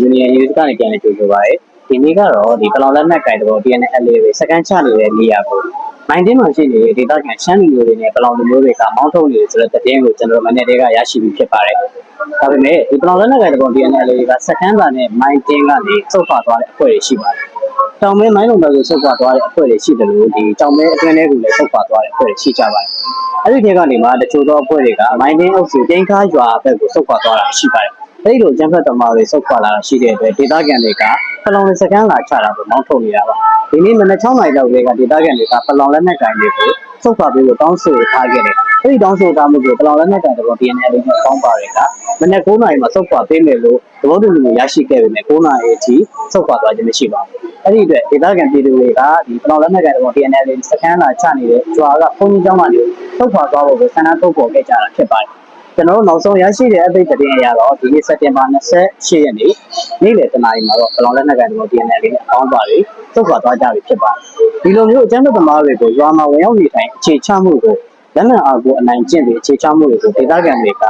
ယူနီယံယူကနေပြန်လည်ကြိုဆိုပါရယ်ဒီနေ့ကတော့ဒီပလောင်လက်နက်ကင်တော် DNL တွေစကန်ချနေတဲ့နေရာကိုမိုင်းတင်းမှာရှိနေတဲ့ဒေသခံရှမ်းလူမျိုးတွေနဲ့ပလောင်လူမျိုးတွေကမောင်းထုတ်နေတယ်ဆိုတဲ့သတင်းကိုကျွန်တော်မနေ့တည်းကရရှိပြီးဖြစ်ပါတယ်ဒါပေမဲ့ဒီပလောင်လက်နက်ကင်တော် DNL တွေကစကန်တာနဲ့မိုင်းတင်းကနေစုတ်ခွာသွားတဲ့အဖွဲ့တွေရှိပါတယ်တောင်မဲမိုင်းလုံးဘက်ကိုဆုတ်ခွာသွားတဲ့အဖွဲ့တွေရှိတယ်လို့ဒီတောင်မဲအတွင်းထဲကိုလည်းဆုတ်ခွာသွားတဲ့အဖွဲ့တွေရှိကြပါတယ်အဲ့ဒီထဲကနေမှတချို့သောအဖွဲ့တွေကမိုင်းတင်းအုပ်စုတင်းကားရွာဘက်ကိုဆုတ်ခွာသွားတာရှိပါတယ် အဲ့ဒီလိုကျန်းဖတ်သမားတွေဆုတ်ခွာလာတာရှိတဲ့အတွက်ဒေသခံတွေကပလောင်စကန်လာချတာကိုမောင်းထုတ်နေတာပါဒီနေ့မနက်6နာရီလောက်ကဒေသခံတွေကပလောင်လက်နက်ကင်တွေကိုဆုတ်ခွာပြီးတော့တောင်းဆိုထားခဲ့တယ်အဲ့ဒီတောင်းဆိုထားမှုကိုပလောင်လက်နက်ကင်တွေ DNL တွေနဲ့ပေါင်းပါတွေကမနက်9နာရီမှာဆုတ်ခွာပေးမယ်လို့သဘောတူညီမှုရရှိခဲ့ပေမဲ့9နာရီအထိဆုတ်ခွာသွားခြင်းမရှိပါဘူးအဲ့ဒီအတွက်ဒေသခံပြည်သူတွေကဒီပလောင်လက်နက်ကင်တွေ DNL တွေစကန်လာချနေတဲ့ကျွာကဘုံကြီးကျောင်းကနေဆုတ်ခွာသွားဖို့ကိုဆန္ဒထုတ်ပေါ်ခဲ့ကြတာဖြစ်ပါတယ် ကျွန်တော်တို့နောက်ဆုံးရရှိတဲ့အပိတ်သတင်းအရတော့ဒီနေ့စက်တင်ဘာ28ရက်နေ့နေ့လယ်တနာရီမှာတော့ပလောင်လက်နက်ကန်တို့ DNL လေးနဲ့အကောင်းပါတွေသုတ်ခွာသွားကြပြီဖြစ်ပါတယ်ဒီလိုမျိုးအကြမ်းဖက်သမားတွေကိုရွာမှာဝင်ရောက်နေထိုင်အခြေချမှုကိုလက်နက်အားကိုအနိုင်ကျင့်ပြီးအခြေချမှုတွေကိုဒေသခံတွေက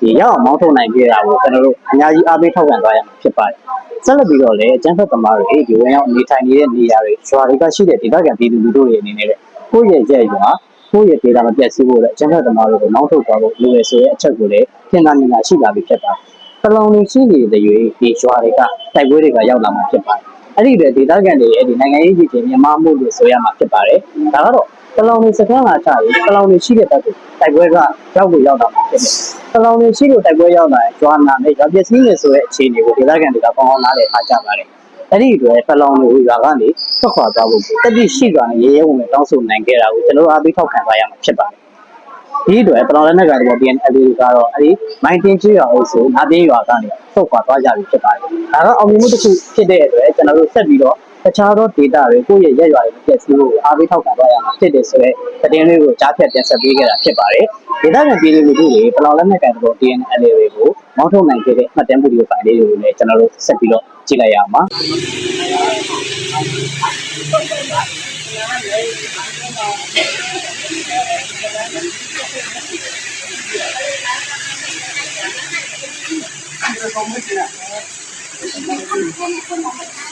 ဒီရောက်အောင်မောင်းထုတ်နိုင်ပြတာကိုကျွန်တော်တို့အများကြီးအားပေးထောက်ခံသွားရမှာဖြစ်ပါတယ်ဆက်လက်ပြီးတော့လည်းအကြမ်းဖက်သမားတွေဒီဝင်ရောက်နေထိုင်နေတဲ့နေရာတွေရွာတွေကရှိတဲ့ဒေသခံပြည်သူလူထုတွေအနေနဲ့ကိုယ့်ရဲ့ရဲ့ရွာ ကိုယ့်ရဲ့ဒေတာမပြတ်စီးဖို့လည်းအကျဉ်းဖက်သမားတွေကိုနောက်ထုတ်သွားဖို့လိုရဆိုတဲ့အချက်ကိုလည်းပြင်သာမြင်သာရှိလာပြီဖြစ်ပါတယ်။ပလောင်နေရှိနေတဲ့ရွေးဒီရွာတွေကတိုက်ပွဲတွေကရောက်လာမှာဖြစ်ပါတယ်။အဲ့ဒီတဲ့ဒေသခံတွေရဲ့ဒီနိုင်ငံရေးကြီးကြီးမြန်မာမှုလို့ဆိုရမှာဖြစ်ပါတယ်။ဒါကတော့ပလောင်နေစကန်းလာချရေးပလောင်နေရှိတဲ့ဘက်ကိုတိုက်ပွဲကရောက်လို့ရောက်တာမှာဖြစ်တယ်။ပလောင်နေရှိလို့တိုက်ပွဲရောက်လာရင်ကျွာနာနဲ့ရွာပစ္စည်းတွေဆိုတဲ့အခြေအနေကိုဒေသခံတွေကပေါင်းအောင်နားလည်ထားကြပါတယ်။ အဲ့ဒီအတွက်ပလောင်တွေရွာကနေထွက်ခွာသွားဖို့တတိရှိစွာနဲ့ရေရဲဝင်နဲ့တောင်းဆိုနိုင်ခဲ့တာကိုကျွန်တော်အားပေးထောက်ခံသွားရမှာဖြစ်ပါတယ်။ဒီအတွက်ပလောင်လက်နက်ကတည်းက BNL တွေကတော့အဲ့ဒီမိုင်းတင်ချီရွာအုပ်စုနာပြင်းရွာကနေထွက်ခွာသွားကြပြီဖြစ်ပါတယ်။ဒါကအောင်မြင်မှုတစ်ခုဖြစ်တဲ့အတွက်ကျွန်တော်တို့ဆက်ပြီးတော့ တခြားသောဒေတာတွေကိုယ့်ရဲ့ရက်ရွာတွေပြည့်စည်ဖို့အားပေးထောက်ခံသွားရမှာဖြစ်တယ်ဆိုတော့သတင်းလေးကိုကြားဖြတ်ပြန်ဆက်ပေးခဲ့တာဖြစ်ပါတယ်။ဒေသခံပြည်သူလူထုတွေပလောင်လက်နက်ကတည်းက BNL တွေကိုမောင်းထုတ်နိုင်ခဲ့တဲ့မှတ်တမ်းဗီဒီယိုဖိုင်လေးတွေကိုလည်းကျွန်တော်တို့ဆက်ပြီးတော့ကြည့်လိုက်ရအောင်ပါ။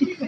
いいね。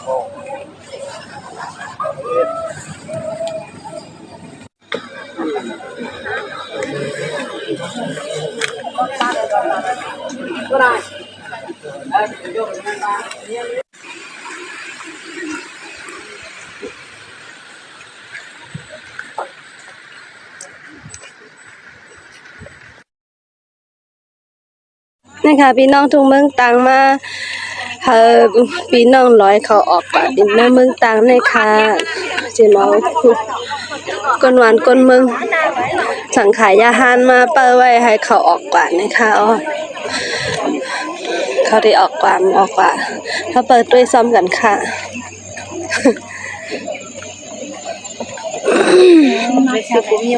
นะคะพี่น้องทุ่กเมืองตังมาเออพี่น้องร้อยเขาออกปาดินหน้เมืองตังนะคะเจมเอาก้นหวานก้นเมือง สังขายยาหานมาเปิดไว้ให้เขาออกกว่านะคะอ๋อ เขาได้ออกกวามออกกว่าเราเปิดด้วยซ้อมกันค่ะไม่ใช่ผมี